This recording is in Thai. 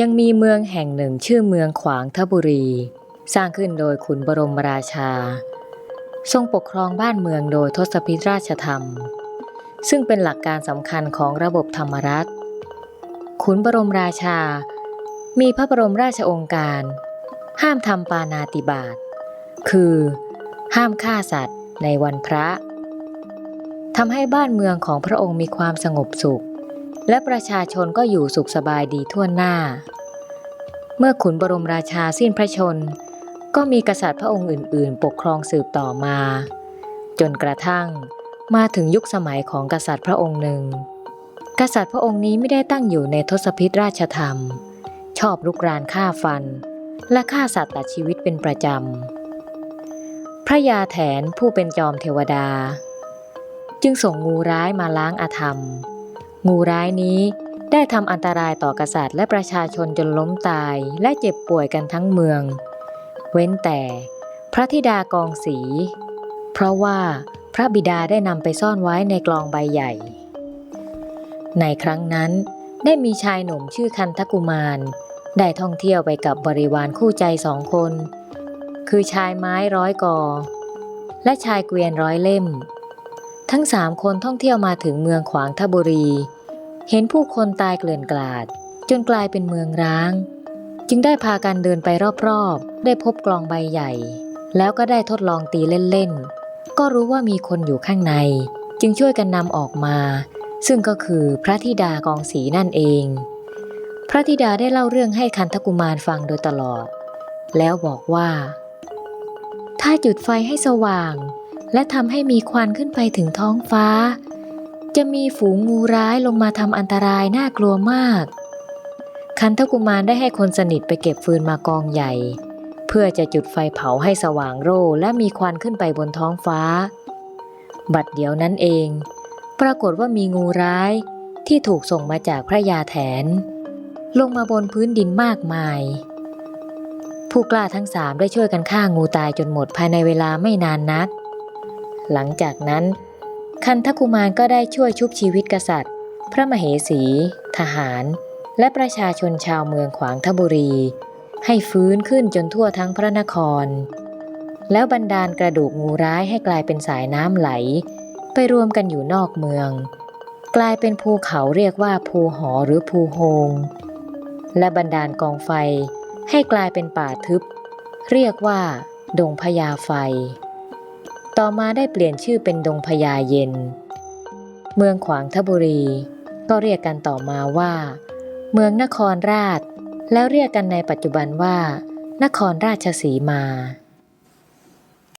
ยังมีเมืองแห่งหนึ่งชื่อเมืองขวางทบุรี สร้างขึ้นโดยขุนบรมราชา ทรงปกครองบ้านเมืองโดยทศพิธราชธรรม ซึ่งเป็นหลักการสำคัญของระบบธรรมรัฐ ขุนบรมราชา มีพระบรมราชองค์การ ห้ามทำปานาติบาตคือ ห้ามฆ่าสัตว์ในวันพระทำให้บ้านเมืองของพระองค์มีความสงบสุข และประชาชนก็อยู่สุขสบายดีทั่วหน้า เมื่อขุนบรมราชาสิ้นพระชน ก็มีกษัตริย์พระองค์อื่น ๆ ปกครองสืบต่อมา จนกระทั่งมาถึงยุคสมัยของกษัตริย์พระองค์หนึ่ง กษัตริย์พระองค์นี้ไม่ได้ตั้งอยู่ในทศพิธราชธรรม ชอบลุกรานฆ่าฟัน และฆ่าสัตว์ตัดชีวิตเป็นประจำ พระยาแถนผู้เป็นจอมเทวดา จึงส่งงูร้ายมาล้างอาธรรม งูร้ายนี้ได้ทำอันตรายต่อกษัตริย์และประชาชนจนล้มตายและเจ็บป่วยกันทั้งเมือง เว้นแต่ พระธิดากองสี เพราะว่าพระบิดาได้นำไปซ่อนไว้ในกลองใบใหญ่ ในครั้งนั้นได้มีชายหนุ่มชื่อคันทกุมาร ได้ท่องเที่ยวไปกับบริวารคู่ใจสองคน คือชายไม้ร้อยกอ และชายเกวียนร้อยเล่ม ทั้งสามคนท่องเที่ยวมาถึงเมืองขวางทบุรี เห็นผู้คนตายเกลื่อนกลาด จนกลายเป็นเมืองร้าง จึงได้พากันเดินไปรอบๆ ได้พบกลองใบใหญ่ แล้วก็ได้ทดลองตีเล่นๆ ก็รู้ว่ามีคนอยู่ข้างใน จึงช่วยกันนำออกมา ซึ่งก็คือพระธิดากองสีนั่นเอง พระธิดาได้เล่าเรื่องให้คันทกุมารฟังโดยตลอด แล้วบอกว่า ถ้าจุดไฟให้สว่าง และทำให้มีควันขึ้นไปถึงท้องฟ้า จะมีฝูงงูร้ายลงมาทำอันตรายน่ากลัวมาก คันทกุมารได้ให้คนสนิทไปเก็บฟืนมากองใหญ่ เพื่อจะจุดไฟเผาให้สว่างโร่และมีควันขึ้นไปบนท้องฟ้า บัดเดียวนั้นเอง ปรากฏว่ามีงูร้ายที่ถูกส่งมาจากพระยาแถน ลงมาบนพื้นดินมากมาย ผู้กล้าทั้งสามได้ช่วยกันฆ่างูตายจนหมดภายในเวลาไม่นานนัก หลังจากนั้น คันทกุมารก็ได้ช่วยชุบชีวิตกษัตริย์ พระมเหสี ทหาร และประชาชนชาวเมืองขวางทบุรี ให้ฟื้นขึ้นจนทั่วทั้งพระนคร แล้วบันดาลกระดูกงูร้ายให้กลายเป็นสายน้ำไหล ไปรวมกันอยู่นอกเมือง กลายเป็นภูเขาเรียกว่าภูหอหรือภูโฮง และบันดาลกองไฟให้กลายเป็นป่าทึบ เรียกว่า ดงพญาไฟ ต่อมาได้เปลี่ยนชื่อเป็นดงพญาเย็น เมืองขวางทบุรี ก็เรียกกันต่อมาว่า เมืองนครราช แล้วเรียกกันในปัจจุบันว่า นครราชสีมา